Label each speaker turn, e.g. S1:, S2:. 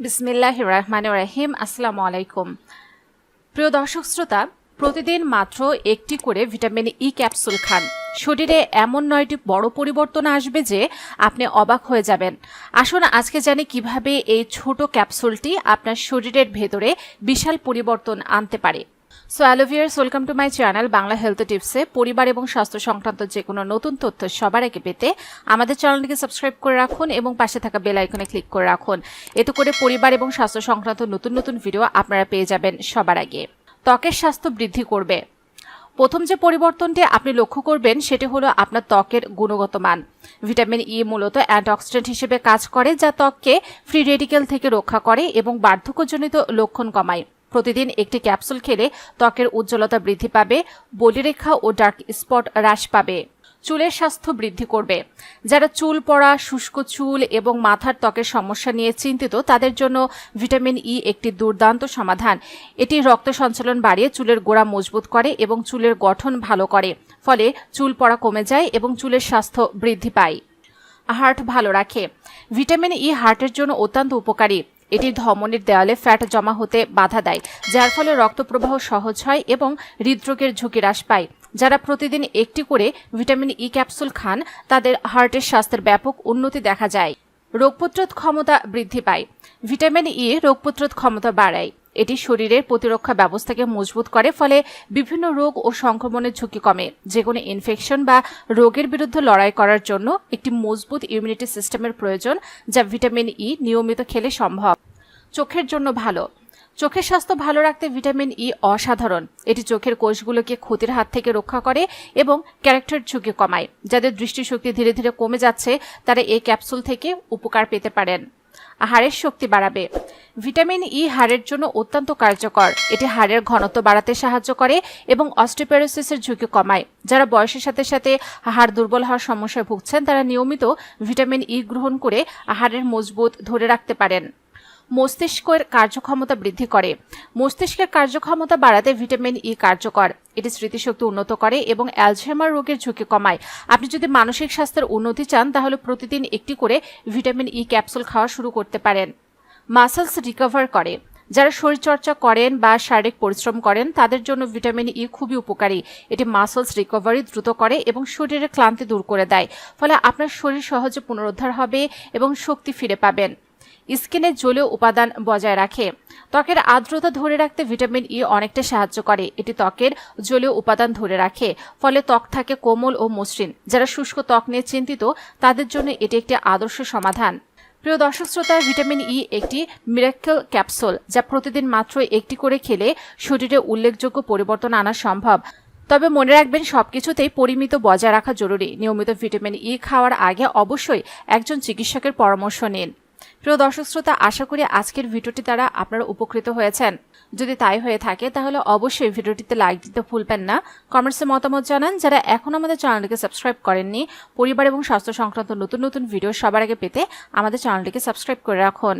S1: বিসমিল্লাহ রহমান রাহিম। আসসালামু আলাইকুম। প্রিয় দর্শক শ্রোতা, প্রতিদিন মাত্র একটি করে ভিটামিন ই ক্যাপসুল খান। শরীরে এমন নয়টি বড় পরিবর্তন আসবে যে আপনি অবাক হয়ে যাবেন। আসুন আজকে জানি কীভাবে এই ছোট ক্যাপসুলটি আপনার শরীরের ভেতরে বিশাল পরিবর্তন আনতে পারে। So hello viewers welcome to my channel Bangla health টিপসে পরিবার এবং স্বাস্থ্য সংক্রান্ত যে কোনো নতুন তথ্য সবার আগে পেতে আমাদের চ্যানেলটিকে সাবস্ক্রাইব করে রাখুন এবং পাশে থাকা বেল আইকনে ক্লিক করে রাখুন। এতে করে পরিবার এবং স্বাস্থ্য সংক্রান্ত নতুন নতুন ভিডিও আপনারা পেয়ে যাবেন সবার আগে। ত্বকের স্বাস্থ্য বৃদ্ধি করবে। প্রথম যে পরিবর্তনটি আপনি লক্ষ্য করবেন সেটি হলো আপনার ত্বকের গুণগত মান। ভিটামিন ই মূলত অ্যান্টিঅক্সিডেন্ট হিসেবে কাজ করে, যা ত্বককে ফ্রি রেডিকেল থেকে রক্ষা করে এবং বার্ধক্যজনিত লক্ষণ কমায়। প্রতিদিন একটি ক্যাপসুল খেলে ত্বকের উজ্জ্বলতা বৃদ্ধি পাবে, বলিরেখা ও ডার্ক স্পট হ্রাস পাবে, চুলের স্বাস্থ্য বৃদ্ধি করবে। যারা চুল পড়া, শুষ্ক চুল এবং মাথার ত্বকের সমস্যা নিয়ে চিন্তিত, তাদের জন্য ভিটামিন ই একটি দুর্দান্ত সমাধান। এটি রক্ত সঞ্চালন বাড়িয়ে চুলের গোড়া মজবুত করে এবং চুলের গঠন ভালো করে, ফলে চুল পড়া কমে যায় এবং চুলের স্বাস্থ্য বৃদ্ধি পায়। হার্ট ভালো রাখে। ভিটামিন ই হার্টের জন্য অত্যন্ত উপকারী। এটি ধমনের দেয়ালে ফ্যাট জমা হতে বাধা দেয়, যার ফলে রক্ত প্রবাহ সহজ হয় এবং হৃদরোগের ঝুঁকি হ্রাস পায়। যারা প্রতিদিন একটি করে ভিটামিন ই ক্যাপসুল খান, তাদের হার্টের স্বাস্থ্যের ব্যাপক উন্নতি দেখা যায়। রোগ প্রতিরোধ ক্ষমতা বৃদ্ধি পায়। ভিটামিন ই রোগ প্রতিরোধ ক্ষমতা বাড়ায়। এটি শরীরের প্রতিরক্ষা ব্যবস্থাকে মজবুত করে, ফলে বিভিন্ন রোগ ও সংক্রমণের ঝুঁকি কমে। যে কোনো ইনফেকশন বা রোগের বিরুদ্ধে লড়াই করার জন্য একটি মজবুত ইমিউনিটি সিস্টেমের প্রয়োজন, যা ভিটামিন ই নিয়মিত খেলে সম্ভব। চোখের জন্য ভালো। চোখের স্বাস্থ্য ভালো রাখতে ভিটামিন ই অসাধারণ। এটি চোখের কোষগুলোকে ক্ষতির হাত থেকে রক্ষা করে এবং ক্যারেক্টার ঝুঁকি কমায়। যাদের দৃষ্টিশক্তি ধীরে ধীরে কমে যাচ্ছে, তারা এই ক্যাপসুল থেকে উপকার পেতে পারেন। হাড়ের শক্তি বাড়াবে। ভিটামিন ই হাড়ের জন্য অত্যন্ত কার্যকর। এটি হাড়ের ঘনত্ব বাড়াতে সাহায্য করে এবং অস্টিপেরোসিসের ঝুঁকি কমায়। যারা বয়সের সাথে সাথে হাড় দুর্বল হওয়ার সমস্যায় ভুগছেন, তারা নিয়মিত ভিটামিন ই গ্রহণ করে হাড়ের মজবুত ধরে রাখতে পারেন। মস্তিষ্কের কার্যক্ষমতা বৃদ্ধি করে। মস্তিষ্কের কার্যক্ষমতা বাড়াতে ভিটামিন ই কার্যকর। এটি স্মৃতিশক্তি উন্নত করে এবং অ্যালঝেমার রোগের ঝুঁকি কমায়। আপনি যদি মানসিক স্বাস্থ্যের উন্নতি চান, তাহলে প্রতিদিন একটি করে ভিটামিন ই ক্যাপসুল খাওয়া শুরু করতে পারেন। মাসেলস রিকভার করে। যারা শরীরচর্চা করেন বা শারীরিক পরিশ্রম করেন, তাদের জন্য ভিটামিন ই খুবই উপকারী। এটি মাসলস রিকভারি দ্রুত করে এবং শরীরের ক্লান্তি দূর করে দেয়। ফলে আপনার শরীর সহজে পুনরুদ্ধার হবে এবং শক্তি ফিরে পাবেন। স্কিনের জলীয় উপাদান বজায় রাখে। ত্বকের আর্দ্রতা ধরে রাখতে ভিটামিন ই অনেকটা সাহায্য করে। এটি ত্বকের জলীয় উপাদান ধরে রাখে, ফলে ত্বক থাকে কোমল ও মসৃণ। যারা শুষ্ক ত্বক নিয়ে চিন্তিত, তাদের জন্য এটি একটি আদর্শ সমাধান। প্রিয় দর্শক শ্রোতা, ভিটামিন ই একটি মিরাক্কেল ক্যাপসুল যা প্রতিদিন মাত্র একটি করে খেলে শরীরে উল্লেখযোগ্য পরিবর্তন আনা সম্ভব। তবে মনে রাখবেন, সবকিছুতেই পরিমিত বজায় রাখা জরুরি। নিয়মিত ভিটামিন ই খাওয়ার আগে অবশ্যই একজন চিকিৎসকের পরামর্শ নিন। প্রিয় দর্শক শ্রোতা, আশা করি আজকের ভিডিওটি দ্বারা আপনারা উপকৃত হয়েছেন। যদি তাই হয়ে থাকে, তাহলে অবশ্যই ভিডিওটিতে লাইক দিতে ভুলবেন না। কমেন্টসে মতামত জানান। যারা এখন আমাদের চ্যানেলটিকে সাবস্ক্রাইব করেননি, পরিবার এবং স্বাস্থ্য সংক্রান্ত নতুন নতুন ভিডিও সবার আগে পেতে আমাদের চ্যানেলটিকে সাবস্ক্রাইব করে রাখুন।